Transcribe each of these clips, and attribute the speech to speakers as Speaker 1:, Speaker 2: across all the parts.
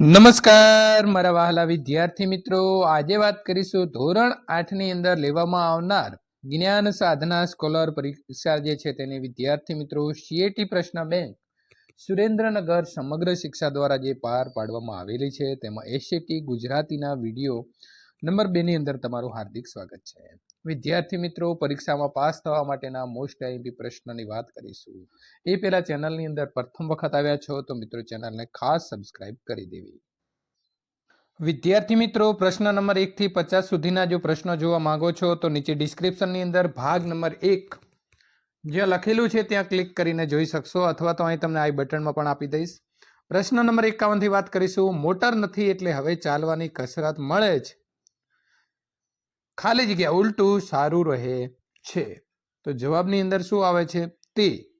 Speaker 1: નમસ્કાર, મારા વહાલા વિદ્યાર્થી મિત્રો. આજે વાત કરીશું ધોરણ આઠની અંદર લેવામાં આવનાર જ્ઞાન સાધના સ્કોલર પરીક્ષા જે છે તેની. વિદ્યાર્થી મિત્રો સીએટી પ્રશ્ન બેંક. સુરેન્દ્રનગર સમગ્ર શિક્ષા દ્વારા જે પાર પાડવામાં આવેલી છે, તેમાં એસએટી ગુજરાતીના વીડિયો નંબર બે ની અંદર તમારું હાર્દિક સ્વાગત છે. વિદ્યાર્થી મિત્રો, પરીક્ષામાં પાસ થવા માટેના મોસ્ટ આઈએમપી પ્રશ્નની વાત કરીશું. એ પહેલા ચેનલની અંદર પ્રથમ વખત આવ્યા છો, તો મિત્રો ચેનલને ખાસ સબસ્ક્રાઇબ કરી દેવી. વિદ્યાર્થી મિત્રો, પ્રશ્ન નંબર એક થી પચાસ સુધીના જો પ્રશ્નો જોવા માંગો છો, તો નીચે ડિસ્ક્રિપ્શનની અંદર ભાગ નંબર એક જ્યાં લખેલું છે, ત્યાં ક્લિક કરીને જોઈ શકશો, અથવા તો અહીં તમને આઈ બટનમાં પણ આપી દઈશ. પ્રશ્ન નંબર એકાવનથી વાત કરીશું. મોટર નથી એટલે હવે ચાલવાની કસરત મળે જ. ખાલી જગ્યા ઉલટું સારું રહે છે. તો જવાબની અંદર શું આવે છે? તે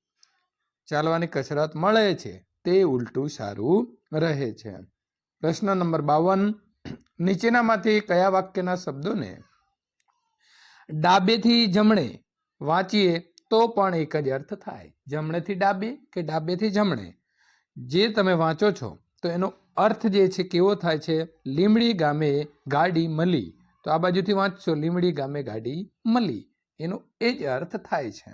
Speaker 1: ચાલવાની કસરત મળે છે. તે ઉલટું સારું રહે છે. પ્રશ્ન નંબર બાવન. નીચેનામાંથી કયા વાક્યના શબ્દોને ડાબેથી જમણે વાંચીએ તો પણ એક જ અર્થ થાય. જમણેથી ડાબે કે ડાબેથી જમણે? જે તમે વાંચો છો, તો એનો અર્થ જે છે, કેવો થાય છે? લીમડી ગામે ગાડી મળી તો આ બાજુથી વાંચશો, લીમડી ગામે ગાડી મળી એનો એ જ અર્થ થાય છે.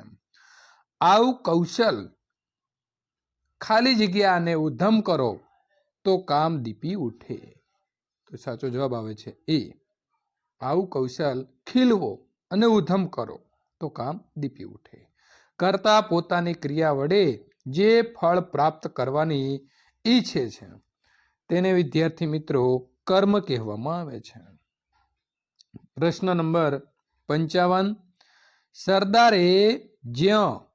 Speaker 1: આવું કૌશલ ખાલી જગ્યાને ઉધમ કરો તો કામ દીપી ઉઠે. તો સાચો જવાબ આવે છે એ. આવું કૌશલ ખીલવો અને ઉધમ કરો તો કામ દીપી ઉઠે. કરતા પોતાની ક્રિયા વડે જે ફળ પ્રાપ્ત કરવાની ઈચ્છે છે, તેને વિદ્યાર્થી મિત્રો કર્મ કહેવામાં આવે છે. પ્રશ્ન નંબર પંચાવન. સરદારે જ્યાં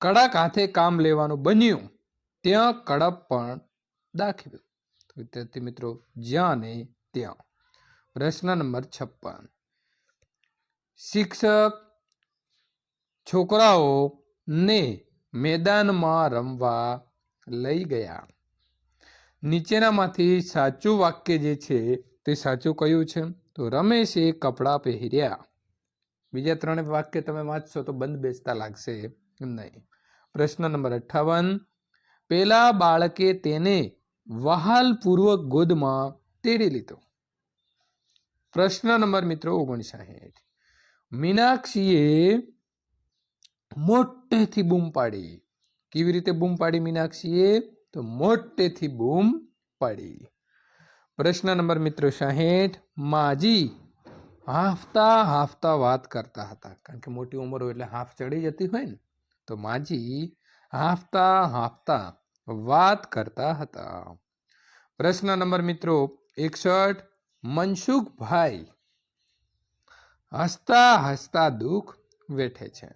Speaker 1: કડક હાથે કામ લેવાનું બન્યું, ત્યાં કડપ પણ દાખવ્યું. વિદ્યાર્થી મિત્રો, જ્યાં ને ત્યાં. પ્રશ્ન નંબર છપ્પન. શિક્ષક છોકરાઓ ને મેદાનમાં રમવા લઈ ગયા. નીચેનામાંથી સાચું વાક્ય જે છે તે સાચું કયું છે? તો રમેશે કપડાં પહેર્યા. બીજા ત્રણ વાક્ય તમે વાંચશો તો બંધ બેસતા લાગશે. નહીં. પ્રશ્ન નંબર અઠ્ઠાવન. પેલા બાળકે તેને વહાલપૂર્વક ગોદમાં તેડી લીધો. પ્રશ્ન નંબર મિત્રો ઓગણસાઠ. મીનાક્ષીએ મોટેથી બૂમ પાડી. કેવી રીતે બૂમ પાડી મીનાક્ષીએ? તો મોટેથી બૂમ પાડી. પ્રશ્ન નંબર મિત્રો સાહેઠ, માજી હાફતા હાફતા વાત કરતા હતા. કારણ કે મોટી ઉંમર હોય એટલે હાફ ચડી જતી હોય ને, તો માજી હાફતા હાફતા વાત કરતા હતા. પ્રશ્ન નંબર મિત્રો એકસઠ, મનસુખભાઈ હસતા હસતા દુઃખ વેઠે છે.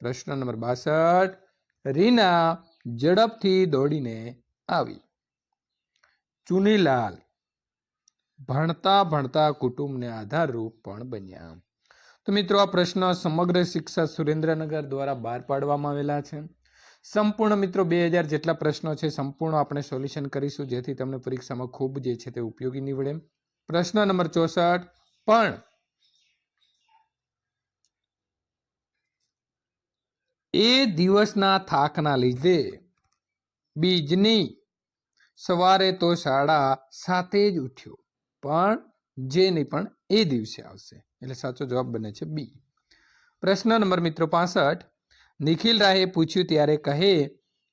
Speaker 1: પ્રશ્ન નંબર બાસઠ, રીના ઝડપથી દોડીને આવી. ચુનીલાલ ભણતા ભણતા કુટુંબને આધારરૂપ પણ બન્યા. તો મિત્રો, આ પ્રશ્ન સમગ્ર શિક્ષા સુરેન્દ્રનગર દ્વારા બહાર પાડવામાં આવેલા છે. સંપૂર્ણ મિત્રો, બે હજાર જેટલા પ્રશ્નો છે, સંપૂર્ણ આપણે સોલ્યુશન કરીશું, જેથી તમને પરીક્ષામાં ખૂબ જે છે તે ઉપયોગી નીવડે. પ્રશ્ન નંબર ચોસઠ, પણ એ દિવસના થાકના લીધે બીજની સવારે તો શાળા સાથે જ ઉઠ્યો. પણ જે નહીં પણ એ દિવસે આવશે. એટલે સાચો જવાબ બને છે બી. પ્રશ્ન નંબર મિત્રો પાસઠ. નિખિલ રાયે પૂછ્યું ત્યારે કહે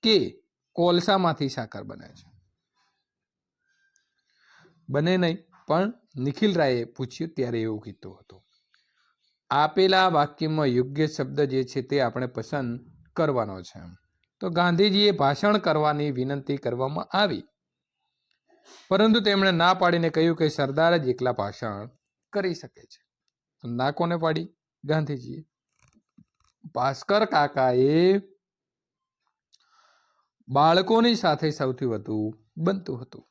Speaker 1: કે કોલસામાંથી સાકર બને છે. બને નહીં, પણ નિખિલ રાયે પૂછ્યું ત્યારે એવું કીધું હતું. આપેલા વાક્યમાં યોગ્ય શબ્દ જે છે તે આપણે પસંદ કરવાનો છે. તો ગાંધીજીએ ભાષણ કરવાની વિનંતી કરવામાં આવી. પરંતુ તેમણે ના પાડીને કહ્યું કે સરદાર જ એકલા ભાષણ કરી શકે છે. તો ના કોને પાડી? ગાંધીજીએ. ભાસ્કર કાકાએ બાળકોની સાથે સૌથી વધુ બનતું હતું.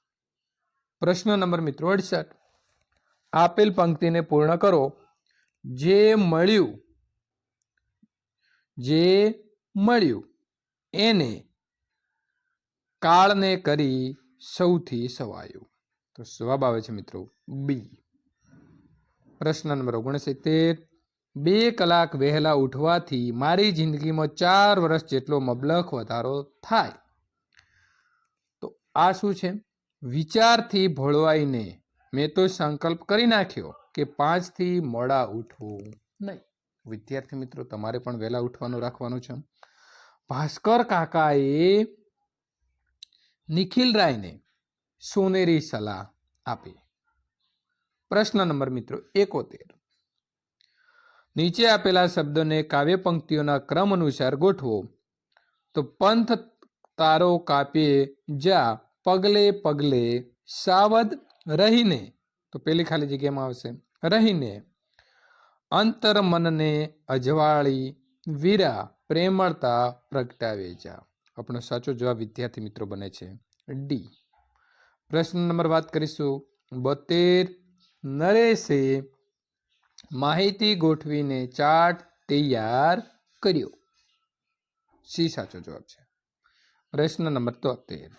Speaker 1: પ્રશ્ન નંબર મિત્રો અડસઠ. આપેલ પંક્તિને પૂર્ણ કરો. જે મળ્યું જે મળ્યું, એને કાળને કરી સૌથી સવાયું. તો જવાબ આવે છે મિત્રો બી. પ્રશ્ન નંબર ઓગણસિત્તેર. બે કલાક વહેલા ઉઠવાથી મારી જિંદગીમાં ચાર વર્ષ જેટલો મબલખ વધારો થાય. તો આ શું છે? વિચારથી ભોળવાઈને મેં તો સંકલ્પ કરી નાખ્યો. કે પાંચથી મોડા ઉઠવું? નહીં. વિદ્યાર્થી મિત્રો તમારે પણ વહેલા ઉઠવાનું રાખવાનું છે. ભાસ્કર કાકાએ નિખિલ રાયને સોનેરી સલાહ આપી. પ્રશ્ન નંબર મિત્રો એકોતેર. નીચે આપેલા શબ્દોને કાવ્ય પંક્તિઓના ક્રમ અનુસાર ગોઠવો. તો પંથ તારો કાપે જા પગલે પગલે સાવધ રહીને. તો પેલી ખાલી જગ્યામાં આવશે. રહીને અંતર મનને અજવાળી વીરા પ્રેમળતા પ્રગટાવે જા. આપણો સાચો જવાબ વિદ્યાર્થી મિત્રો બને છે ડી. પ્રશ્ન નંબર વાત કરીશું. બોતેર નરેશે માહિતી ગોઠવીને ચાર્ટ તૈયાર કર્યો. સી સાચો જવાબ છે. પ્રશ્ન નંબર તોતેર.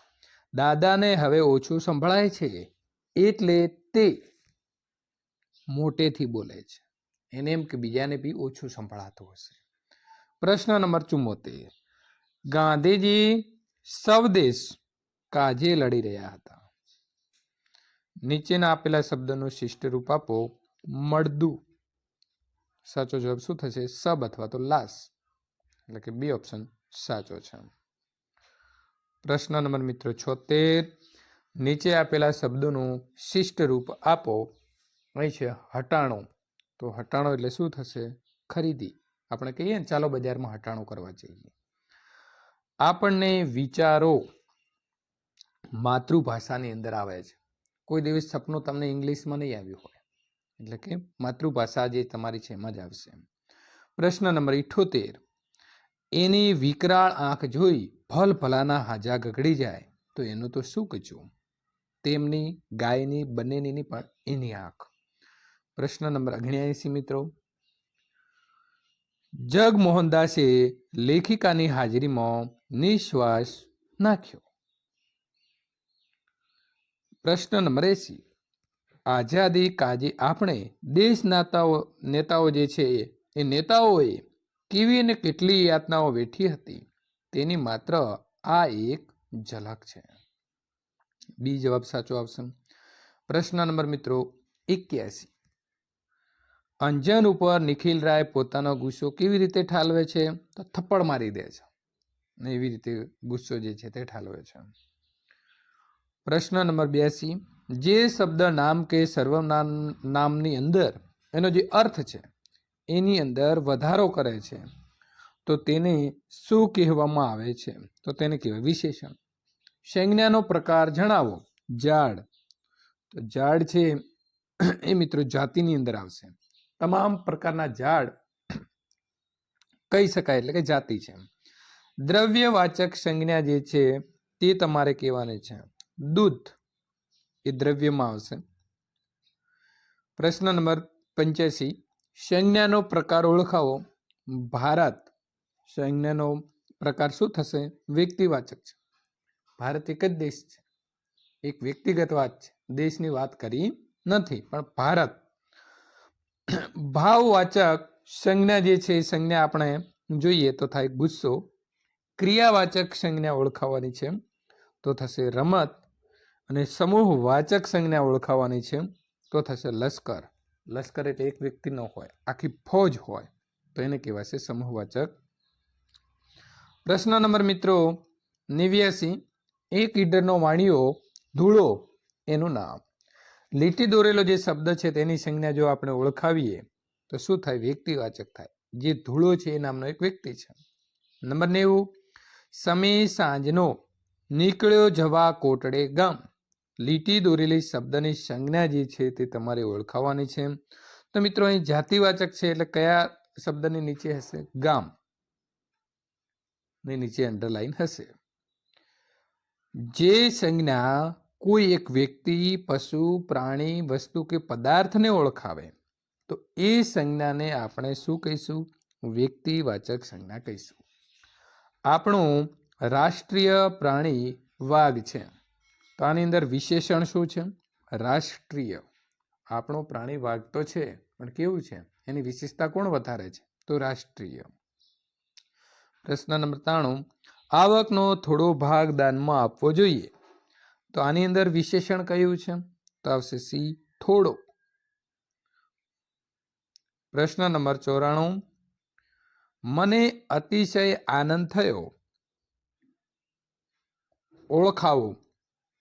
Speaker 1: દાદાને હવે ઓછું સંભળાય છે. એટલે તે મોટેથી બોલે છે. એને એમ કે બીજાને બી ઓછું સંભળાતું હશે. પ્રશ્ન નંબર ચુમ્મોતેર ગાંધીજી સ્વદેશ કાજે લડી રહ્યા હતા. નીચેના આપેલા શબ્દનું શિષ્ટ રૂપ આપો, મળદું. સાચો જવાબ શું થશે? સબ અથવા તો લાસ એટલે કે બી ઓપ્શન સાચો છે. પ્રશ્ન નંબર મિત્રો છોતેર. નીચે આપેલા શબ્દોનું શિષ્ટ રૂપ આપો. અહીં છે હટાણો. તો હટાણો એટલે શું થશે? ખરીદી. આપણે કહીએ ને, ચાલો બજારમાં હટાણું કરવા જઈએ. આપણને વિચારો માતૃભાષાની અંદર આવે છે. કોઈ દિવસ સપનું તમને ઇંગ્લિશમાં નહીં આવ્યું હોય. એટલે કે માતૃભાષા જે તમારી છે એમાં જ આવશે. પ્રશ્ન નંબર ઇઠોતેર. એની વિકરાળ આંખ જોઈ ભલ ભલાના હાજા ગગડી જાય. તો એનું તો શું કચું? તેમની, ગાયની બંનેની પણ એની આંખ. પ્રશ્ન નંબર ઓગણ્યાએંસી મિત્રો. જગમોહનદાસે લેખિકાની હાજરીમાં નિશ્વાસ નાખ્યો. પ્રશ્ન નંબર એસી આઝાદી કાજે આપણે દેશ નેતાઓ નેતાઓ જે છે, એ નેતાઓએ કેવી અને કેટલી યાતનાઓ વેઠી હતી, તેની માત્ર આ એક ઝલક છે. બી જવાબ સાચો આવશે. પ્રશ્ન નંબર મિત્રો એક્યાસી. અંજન ઉપર નિખિલ રાય પોતાનો ગુસ્સો કેવી રીતે ઠાલવે છે? તો થપ્પડ મારી દે છે. ને એવી રીતે ગુસ્સો જે છે તે ઠાલવે છે. પ્રશ્ન નંબર બ્યાસી. જે શબ્દ નામ કે સર્વનામ નામની અંદર એનો જે અર્થ છે, એની અંદર વધારો કરે છે, તો તેને શું કહેવામાં આવે છે? તો તેને કહેવાય વિશેષણ. સંજ્ઞાનો પ્રકાર જણાવો. ઝાડ તો ઝાડ છે એ મિત્રો જાતિની અંદર આવશે. તમામ પ્રકારના ઝાડ કહી શકાય એટલે કે જાતિ છે. દ્રવ્યવાચક સંજ્ઞા જે છે તે તમારે કહેવાની છે. દૂધ એ દ્રવ્યમાં આવશે. પ્રશ્ન નંબર પંચ્યાસી. સંજ્ઞાનો પ્રકાર ઓળખાવો. ભારત. સંજ્ઞાનો પ્રકાર શું થશે? વ્યક્તિવાચક છે. ભારત એક જ દેશ છે. એક વ્યક્તિગત વાત છે. દેશની વાત કરી નથી, પણ ભારત. ભાવવાચક સંજ્ઞા જે છે, એ સંજ્ઞા આપણે જોઈએ તો થાય ગુસ્સો. ક્રિયાવાચક સંજ્ઞા ઓળખાવાની છે તો થશે રમત અને સમૂહવાચક સંજ્ઞા ઓળખાવાની છે તો થશે લશ્કર. લશ્કર એટલે એક વ્યક્તિ ન હોય, આખી ફોજ હોય, તો એને કહેવાશે સમૂહવાચક. પ્રશ્ન નંબર મિત્રો નેવ્યાસી એક ઈડરનો વાણિયો ધૂળો, એનું નામ. લીટી દોરેલો જે શબ્દ છે તેની સંજ્ઞા જો આપણે ઓળખાવીએ, તો શું થાય? વ્યક્તિવાચક થાય. જે ધૂળો છે એ નામનો એક વ્યક્તિ છે. નંબર નેવું. સમય સાંજનો. નીકળ્યો જવા કોટડે ગામ. લીટી દોરેલી શબ્દની સંજ્ઞા જે છે તે તમારે ઓળખાવાની છે. તો મિત્રો, અહીં જાતિવાચક છે એટલે કયા શબ્દની નીચે હશે? ગામ. ની નીચે અંડરલાઈન હશે. જે સંજ્ઞા કોઈ એક વ્યક્તિ, પશુ, પ્રાણી, વસ્તુ કે પદાર્થને ઓળખાવે, તો એ સંજ્ઞાને આપણે શું કહીશું? વ્યક્તિવાચક સંજ્ઞા કહીશું. આપણું રાષ્ટ્રીય પ્રાણી વાઘ છે. તો આની અંદર વિશેષણ શું છે? રાષ્ટ્રીય. આપણો પ્રાણી વાઘ તો છે, પણ કેવું છે? એની વિશેષતા કોણ વધારે છે? તો રાષ્ટ્રીય. પ્રશ્ન નંબર ત્રાણું. આવકનો થોડો ભાગ દાનમાં આપવો જોઈએ. તો આની અંદર વિશેષણ કયું છે? તો આવશે સી, થોડો. પ્રશ્ન નંબર ચોરાણું. મને અતિશય આનંદ થયો. ઓળખાવો.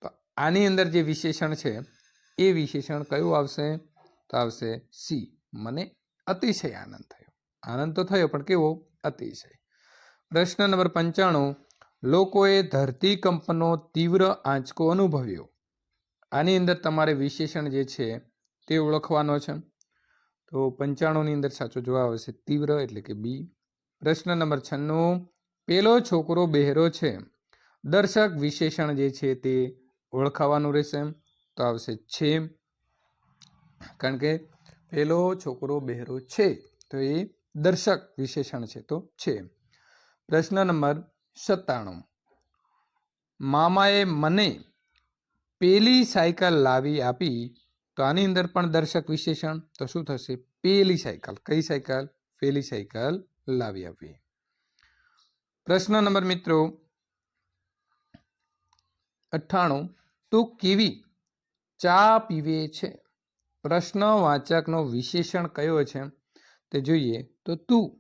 Speaker 1: તો આની અંદર જે વિશેષણ છે, એ વિશેષણ કયું આવશે? તો આવશે સી, મને અતિશય આનંદ થયો. આનંદ તો થયો, પણ કેવો? અતિશય. પ્રશ્ન નંબર પંચાણું, લોકોએ ધરતીકંપનો તીવ્ર આંચકો અનુભવ્યો. આની અંદર તમારે વિશેષણ જે છે તે ઓળખવાનો છે. તો પંચાણુંની અંદર સાચો જવાબ આવશે તીવ્ર એટલે કે બી પ્રશ્ન નંબર છન્નું, પેલો છોકરો બહેરો છે. દર્શક વિશેષણ જે છે તે ઓળખાવાનું રહેશે. તો આવશે છે કારણ કે પેલો છોકરો બહેરો છે, તો એ દર્શક વિશેષણ છે. તો છે પ્રશ્ન નંબર સત્તાણું. મામાએ મને પેલી સાયકલ લાવી આપી તો આની અંદર પણ દર્શક વિશેષણ. તો શું થશે? પેલી સાયકલ. કઈ સાયકલ? પેલી સાયકલ લાવી આપી પ્રશ્ન નંબર મિત્રો અઠ્ઠાણું. તું કેવી ચા પીવે છે? પ્રશ્ન વાચકનો વિશેષણ કયો છે? તે જોઈએ. તો તું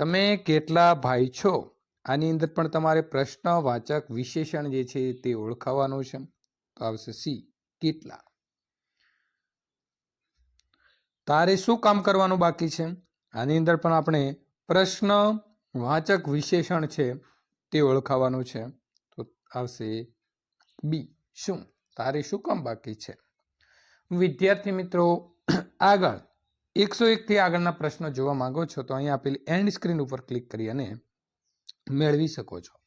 Speaker 1: તમે કેટલા ભાઈ છો? આની અંદર પણ તમારે પ્રશ્ન, વાચક, વિશેષણ જે છે તે ઓળખાવાનું છે. તો આવશે સી, કેટલા? તારે શું કામ કરવાનું બાકી છે? આની અંદર પણ આપણે પ્રશ્ન, વાચક, વિશેષણ છે તે ઓળખાવાનું છે. તો આવશે બી, શું? તારે શું કામ બાકી છે? વિદ્યાર્થી મિત્રો, આગળ. એકસો એકથી આગળના પ્રશ્નો જોવા માંગો છો, તો અહીં આપેલી એન્ડ સ્ક્રીન ઉપર ક્લિક કરી અને મેળવી શકો છો.